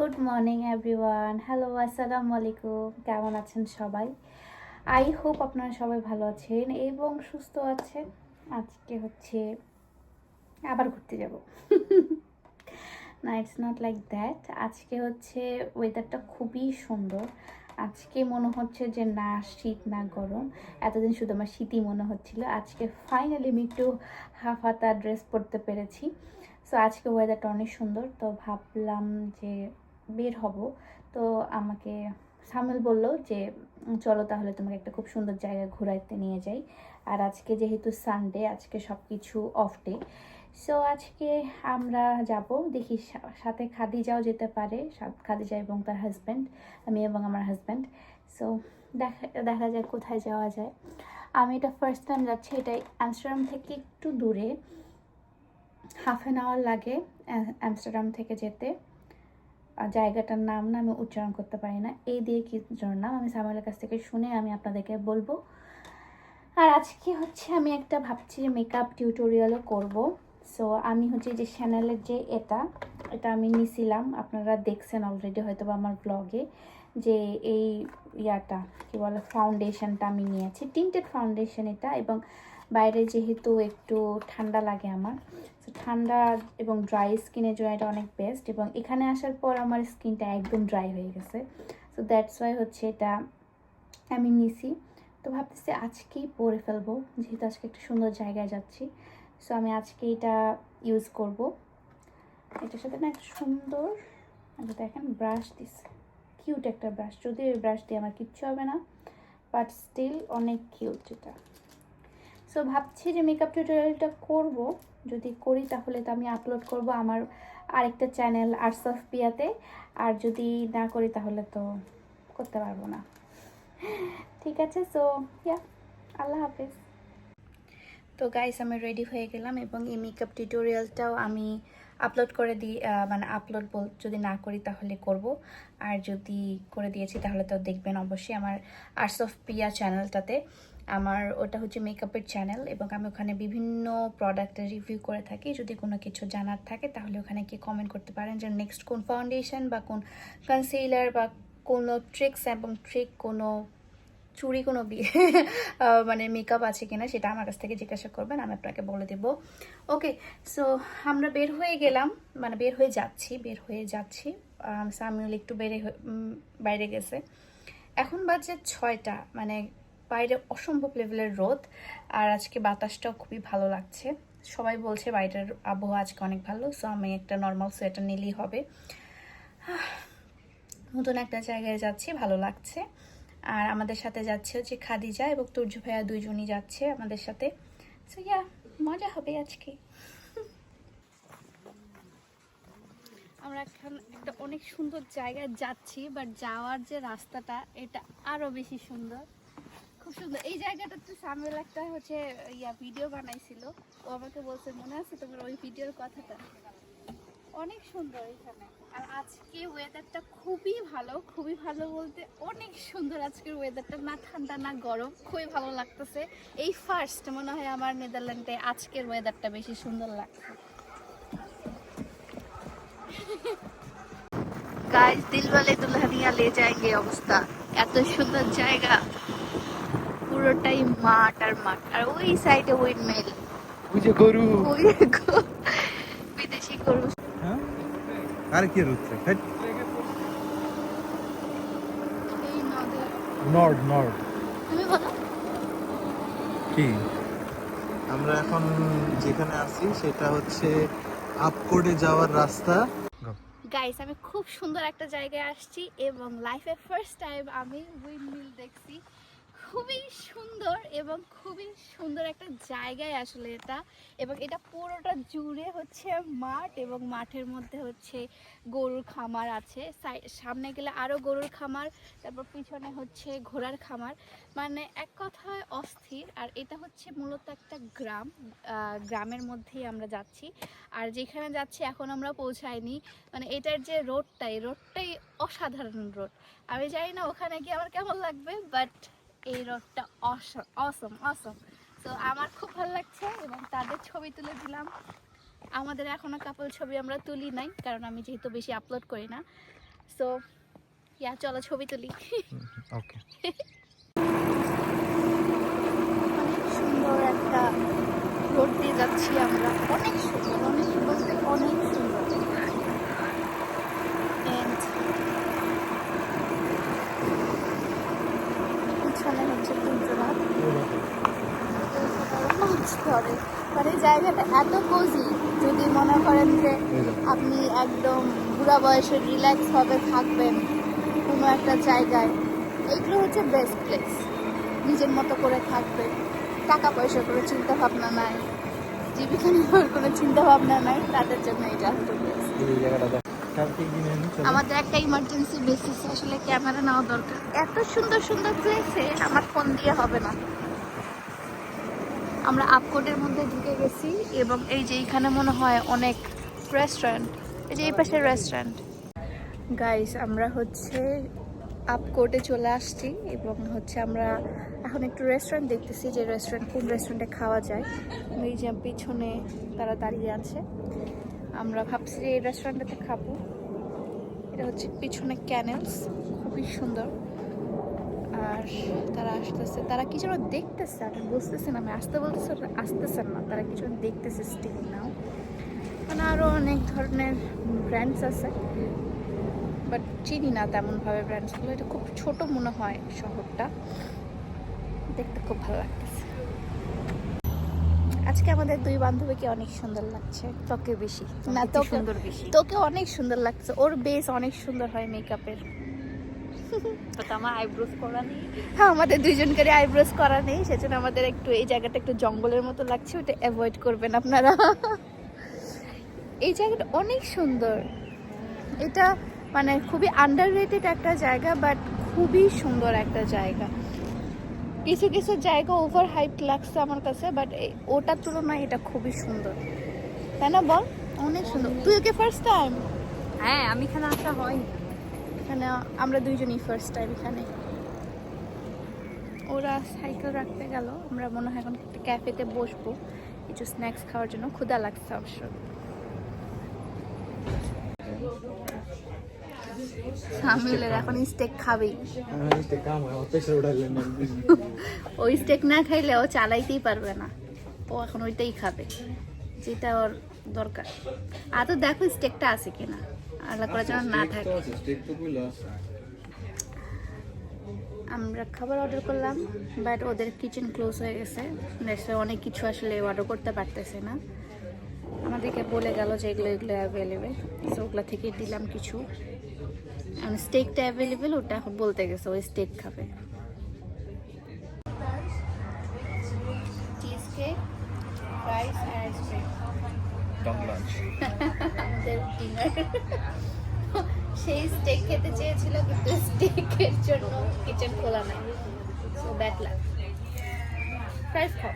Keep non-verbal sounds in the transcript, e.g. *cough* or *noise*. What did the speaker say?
Good morning everyone hello আসসালামু আলাইকুম কেমন আছেন সবাই? আই হোপ আপনারা সবাই ভালো আছেন এবং সুস্থ আছেন। আজকে হচ্ছে আবার ঘুরতে যাব। *laughs* না ইটস নট লাইক দ্যাট আজকে হচ্ছে ওয়েদারটা খুবই সুন্দর। আজকে মনে হচ্ছে যে না, শীত না গরম। এতদিন শুধু আমার শীতই মনে হচ্ছিল। আজকে ফাইনালি আমি একটু হাফ হাতা ড্রেস পরতে পেরেছি। সো আজকে ওয়েদারটা অনেক সুন্দর। তো ভাবলাম যে বের হব। তো আমাকে সামিল বলল যে, চলো তাহলে তোমাকে একটা খুব সুন্দর জায়গায় ঘোরাইতে নিয়ে যাই। আর আজকে যেহেতু সানডে আজকে সব কিছু অফ ডে সো আজকে আমরা যাব। দেখি সাথে খাদিজাও যেতে পারে খাদিজা এবং তার হাজব্যান্ড আমি এবং আমার হাজব্যান্ড সো দেখা দেখা যায় কোথায় যাওয়া যায়। আমি এটা ফার্স্ট টাইম যাচ্ছি, এটা আমস্টারডাম থেকে একটু দূরে। হাফ অ্যান আওয়ার লাগে অ্যা- আমস্টারডাম থেকে যেতে। জায়গাটার নাম না আমি উচ্চারণ করতে পারি না। এই দিয়ে কি জন্য নাম? আমি সামালের কাছ থেকে শুনে আমি আপনাদেরকে বলব। আর আজকে হচ্ছে আমি একটা ভাবছি যে মেকআপ টিউটোরিয়ালও করব। সো আমি হচ্ছে যে চ্যানেলের যে এটা এটা আমি নিছিলাম। আপনারা দেখছেন অলরেডি হয়তো বা আমার ব্লগে যে এই ইয়াটা, কি বলে ফাউন্ডেশনটা আমি নিয়েছি। টিন্টেড ফাউন্ডেশন এটা এবং বাইরে যেহেতু একটু ঠান্ডা লাগে আমার ঠান্ডা এবং ড্রাই স্কিনের জন্য এটা অনেক বেস্ট এবং এখানে আসার পর আমার স্কিনটা একদম ড্রাই হয়ে গেছে। সো দ্যাটস ওয়াই হচ্ছে এটা আমি নিছি। তো ভাবতেছি আজকেই পরে ফেলব, যেহেতু আজকে একটা সুন্দর জায়গায় যাচ্ছি। সো আমি আজকে এটা ইউজ করব। এটার সাথে না একটা সুন্দর আগে দেখেন ব্রাশ দিছে। কিউট একটা ব্রাশ যদিও ওই ব্রাশ দিয়ে আমার কিচ্ছু হবে না বাট স্টিল অনেক কিউট এটা। সো ভাবছি যে মেকআপ টিউটোরিয়ালটা করব। যদি করি তাহলে তো আমি আপলোড করব আমার আরেকটা চ্যানেল আর্টস অফ পিয়াতে আর যদি না করি তাহলে তো করতে পারব না। ঠিক আছে সো ইয়া আল্লাহ হাফেজ। তো গাইস আমি রেডি হয়ে গেলাম এবং এই মেকআপ টিউটোরিয়ালটাও আমি আপলোড করে দিই মানে আপলোড বল, যদি না করি তাহলে করব। আর যদি করে দিয়েছি তাহলে তো দেখবেন অবশ্যই আমার আর্টস অফ পিয়া চ্যানেলটাতে আমার ওটা হচ্ছে মেকআপের চ্যানেল এবং আমি ওখানে বিভিন্ন প্রোডাক্টের রিভিউ করে থাকি। যদি কোনো কিছু জানার থাকে, তাহলে ওখানে কি কমেন্ট করতে পারেন যে নেক্সট কোন ফাউন্ডেশন বা কোন কনসিলার বা কোনো ট্রিক্স এবং ট্রিক কোনো চুরি কোনো *laughs* মানে মেকআপ আছে কিনা সেটা আমার কাছ থেকে জিজ্ঞাসা করবেন, আমি আপনাকে বলে দেব। ওকে সো আমরা বের হয়ে গেলাম মানে বের হয়ে যাচ্ছি, বের হয়ে যাচ্ছি। সামিউল একটু বেড়ে বাইরে গেছে। এখন বাজে ছয়টা মানে বাইরে অসম্ভব লেভেলের রোদ, আর আজকে বাতাসটাও খুবই ভালো লাগছে। সবাই বলছে বাইরের আবহাওয়া আজকে অনেক ভালো সো আমি একটা নর্মাল সোয়েটার নিলেই হবে। নতুন একটা জায়গায় যাচ্ছি, ভালো লাগছে। আর আমাদের সাথে যাচ্ছে হচ্ছে খাদিজা এবং তুর্য ভাইয়া দুইজনই যাচ্ছে আমাদের সাথে। সো ইয়া মজা হবে আজকে। আমরা এখন একটা অনেক সুন্দর জায়গায় যাচ্ছি বাট যাওয়ার যে রাস্তাটা, এটা আরও বেশি সুন্দর। খুব সুন্দর। এই জায়গাটাতে সামনে একটা হচ্ছে, ইয়া ভিডিও বানাইছিল। ও আমাকে বলছে, মনে আছে তোমার ওই ভিডিওর কথাটা? অনেক সুন্দর এখানে। আর আজকে ওয়েদারটা খুবই ভালো খুবই ভালো বলতে অনেক সুন্দর আজকের ওয়েদারটা না ঠান্ডা, না গরম, খুবই ভালো লাগতেছে। এই ফার্স্ট মনে হয় আমার নেদারল্যান্ডে আজকের ওয়েদারটা বেশি সুন্দর লাগছে। গাইস দিলওয়ালে দুলহানিয়া লে যাएंगे অবস্থা। এত সুন্দর জায়গা। মাঠ আর মাঠ। আর ওই সাইডে উইন্ডমিল ওই যে গরু। ওই গো- বিদেশি গরু। হ্যাঁ? আর কি রুচ্ছে নর্ড নর্ড তুমি বলো। কি? আমরা এখন যেখানে আছি সেটা হচ্ছে আপকোডে যাওয়ার রাস্তা। গাইস আমি খুব সুন্দর একটা জায়গায় আসছি এবং লাইফে ফার্স্ট টাইম আমি উইন্ডমিল দেখছি। খুবই সুন্দর এবং খুবই সুন্দর একটা জায়গায় আসলে এটা। এবং এটা পুরোটা জুড়ে হচ্ছে মাঠ এবং মাঠের মধ্যে হচ্ছে গরুর খামার আছে। সামনে গেলে আরও গরুর খামার, তারপর পিছনে হচ্ছে ঘোড়ার খামার। মানে এক কথায় অস্থির। আর এটা হচ্ছে মূলত একটা গ্রাম গ্রামের মধ্যেই আমরা যাচ্ছি। আর যেখানে যাচ্ছি এখন আমরা পৌঁছাইনি। মানে এটার যে রোডটা এই রোডটাই অসাধারণ রোড। আমি জানি না ওখানে গিয়ে আমার কেমন লাগবে বাট এই রোডটা অসম অসম তো আমার খুব ভালো লাগছে এবং তাদের ছবি তুলে দিলাম। আমাদের এখনও কাপল ছবি আমরা তুলি নাই কারণ আমি যেহেতু বেশি আপলোড করি না। সো ইয়া চলো ছবি তুলি। ওকে অনেক সুন্দর একটা রোড দিয়ে যাচ্ছি আমরা। অনেক সুন্দর অনেক বলতে অনেক সুন্দর And পিছনে হচ্ছে সূর্যনাথ মাছ ধরে মানে জায়গাটা এত কোজি যদি মনে করেন যে আপনি একদম বুড়া বয়সে রিল্যাক্স ভাবে থাকবেন কোনো একটা জায়গায় এইগুলো হচ্ছে বেস্ট প্লেস নিজের মতো করে থাকবেন টাকা পয়সা করে চিন্তা ভাবনা নাই জীবিকা নির্ভর কোনো চিন্তা ভাবনা নাই তাদের জন্য এটা হচ্ছে বেস্ট আমাদের একটা ইমার্জেন্সি বেসিসে আসলে ক্যামেরা নেওয়া দরকার। এত সুন্দর সুন্দর প্লেসে আমার ফোন দিয়ে হবে না। আমরা আপকোটের মধ্যে ঢুকে গেছি এবং এই যে এইখানে মনে হয় অনেক রেস্টুরেন্ট এই যে এই পাশে রেস্টুরেন্ট গাইস আমরা হচ্ছে আপকোর্টে চলে আসছি এবং হচ্ছে আমরা এখন একটু রেস্টুরেন্ট দেখতেছি যে রেস্টুরেন্ট কোন রেস্টুরেন্টে খাওয়া যায়। এই যে পিছনে তারা দাঁড়িয়ে আছে। আমরা ভাবছি যে এই রেস্টুরেন্টটাতে খাব। এটা হচ্ছে পিছনে ক্যানেলস খুবই সুন্দর। আর তারা আসতেছে তারা কি যেন দেখতেছে আমি বুঝতেছি না আমি আসতে বলতেছে আসতেছেন না তারা কি যেন দেখতেছে স্টিল নাও মানে আরও অনেক ধরনের ব্র্যান্ডস আছে বাট চিনি না তেমনভাবে ব্র্যান্ডসগুলো এটা খুব ছোট মনে হয় শহরটা। দেখতে খুব ভালো লাগতেছে। আজকে আমাদের দুই বান্ধবীকে অনেক সুন্দর লাগছে তোকে বেশি। না তোকে সুন্দর বেশি। তোকে অনেক সুন্দর লাগছে ওর বেস অনেক সুন্দর হয় মেকআপের তো আমার আইব্রোস করা নেই হ্যাঁ আমাদের দুইজনকে আইব্রোস করা নেই সেজন্য আমাদের একটু এই জায়গাটা একটু জঙ্গলের মতো লাগছে ওটা অ্যাভয়েড করবেন আপনারা। এই জায়গাটা অনেক সুন্দর। এটা মানে খুবই আন্ডার একটা জায়গা বাট খুবই সুন্দর একটা জায়গা। কিছু কিছু জায়গা ওভার হাইট লাগছে আমার কাছে বাট ওটার তুলনায় এটা খুবই সুন্দর। তাই না বল? অনেক সুন্দর। তুই ওকে ফার্স্ট টাইম হ্যাঁ আমি এখানে আসা হয় এখানে আমরা দুইজনই ফার্স্ট টাইম এখানে। ওরা সাইকেল রাখতে গেল। আমরা মনে হয় এখন একটা ক্যাফেতে বসবো। কিছু স্ন্যাক্স খাওয়ার জন্য। ক্ষুধা লাগছে অবশ্য। সামিলের এখন স্টেক খাবেই। *laughs* ওই স্টেক না খাইলে ও চালাইতেই পারবে না। ও এখন ওইটাই খাবে। যেটা ওর দরকার। আর তো দেখো স্টেকটা আছে কিনা। আলাদা করার জন্য না থাকে। আমরা খাবার অর্ডার করলাম বাট ওদের কিচেন ক্লোজ হয়ে গেছে। নেক্সটে অনেক কিছু আসলে অর্ডার করতে পারতেছে না। আমাদেরকে বলে গেল যে এগুলো এগুলো অ্যাভেলেবেল সো ওগুলো থেকে দিলাম কিছু। স্টেকটা অ্যাভেলেবেল ওটা এখন বলতে গেছে ওই স্টেক খাবে। চিজ কেক রাইস আর lunch. *laughs* সেই স্টেক খেতে চেয়েছিল কিন্তু স্টেকের জন্য কিচেন খোলা নাই। সো ব্যাড লাক ফ্রাইস খাও